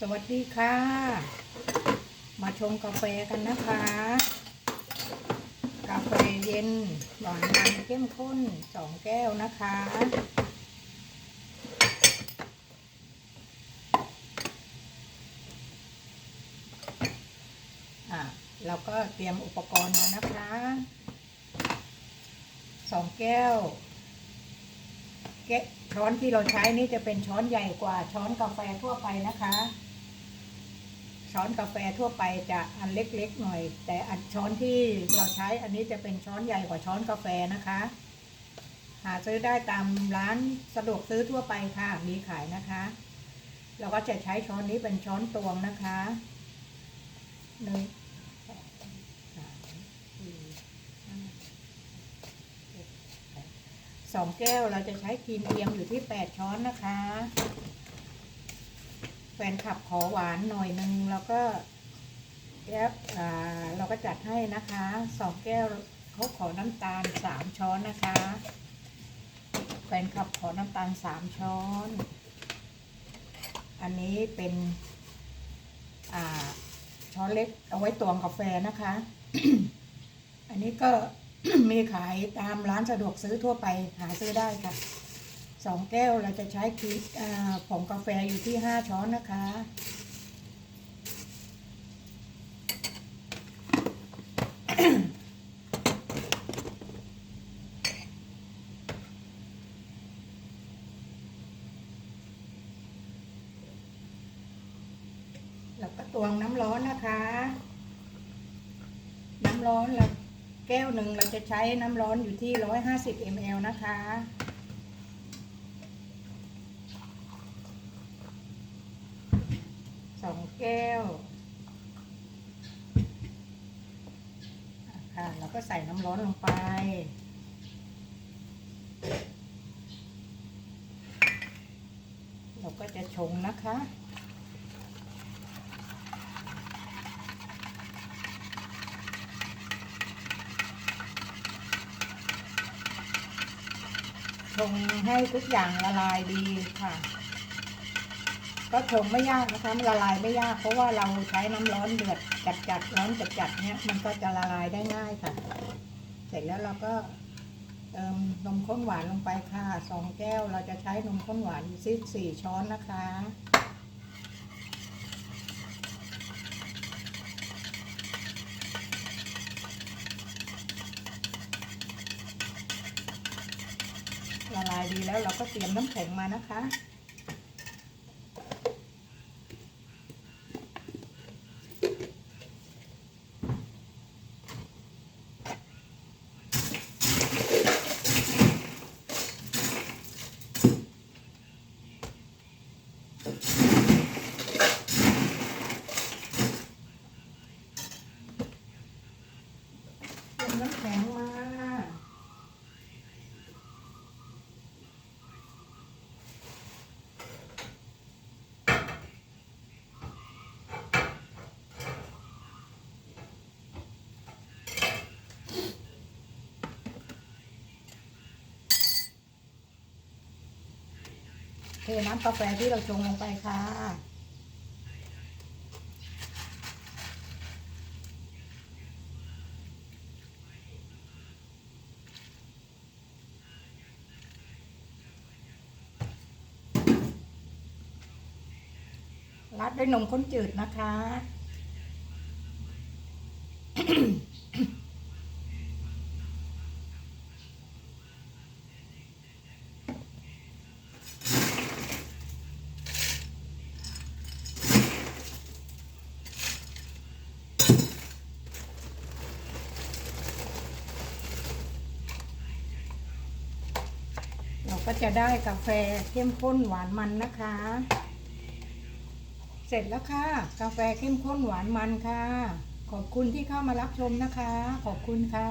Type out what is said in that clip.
สวัสดีค่ะ มาชงกาแฟกันนะคะ กาแฟเย็นหวานมันเข้มข้นสองแก้วนะคะ อะเราก็เตรียมอุปกรณ์มานะคะสองแก้วแกะช้อนที่เราใช้นี่จะเป็นช้อนใหญ่กว่าช้อนกาแฟทั่วไปนะคะ ช้อนกาแฟทั่วไปจะอันเล็กๆหน่อย แต่อันช้อนที่เราใช้อันนี้จะเป็นช้อนใหญ่กว่าช้อนกาแฟนะคะ หาซื้อได้ตามร้านสะดวกซื้อทั่วไปค่ะมีขายนะคะ เราก็จะใช้ช้อนนี้เป็นช้อนตวงนะคะหนึ่งสองแก้วเราจะใช้ครีมเทียมอยู่ที่แปดช้อนนะคะ แฟนขับขอหวานหน่อยนึงแล้วก็แก้วอ่าเราก็จัดให้นะคะสองแก้วเขาขอน้ำตาลสามช้อนนะคะ แฟนขับขอน้ำตาลสามช้อน อันนี้เป็นอ่าช้อนเล็กเอาไว้ตวงกาแฟนะคะ อันนี้ก็มีขายตามร้านสะดวกซื้อทั่วไปหาซื้อได้ค่ะ สองแก้วเราจะใช้ครีมผงกาแฟอยู่ที่ห้าช้อนนะคะ แล้วก็ตวงน้ำร้อนนะคะ น้ำร้อนเราแก้วหนึ่งเราจะใช้น้ำร้อนอยู่ที่ร้อยห้าสิบมลนะคะ สองแก้วค่ะเราก็ใส่น้ำร้อนลงไป เราก็จะชงนะคะชงให้ทุกอย่างละลายดีค่ะ ก็ชงไม่ยากนะคะละลายไม่ยาก เพราะว่าเราใช้น้ำร้อนเดือดจัดๆร้อนจัดๆเนี้ยมันก็จะละลายได้ง่ายค่ะ เสร็จแล้วเราก็เติมนมข้นหวานลงไปค่ะสองแก้วเราจะใช้นมข้นหวานอยู่ที่สี่ช้อนนะคะ ละลายดีแล้วเราก็เตรียมน้ำแข็งมานะคะ น้ำแข็งมาเทน้ำกาแฟที่เราชงลงไปค่ะ รัดด้วยนมข้นจืดนะคะ เราก็จะได้กาแฟเข้มข้นหวานมันนะคะ เสร็จแล้วค่ะ กาแฟเข้มข้นหวานมันค่ะ ขอบคุณที่เข้ามารับชมนะคะ ขอบคุณค่ะ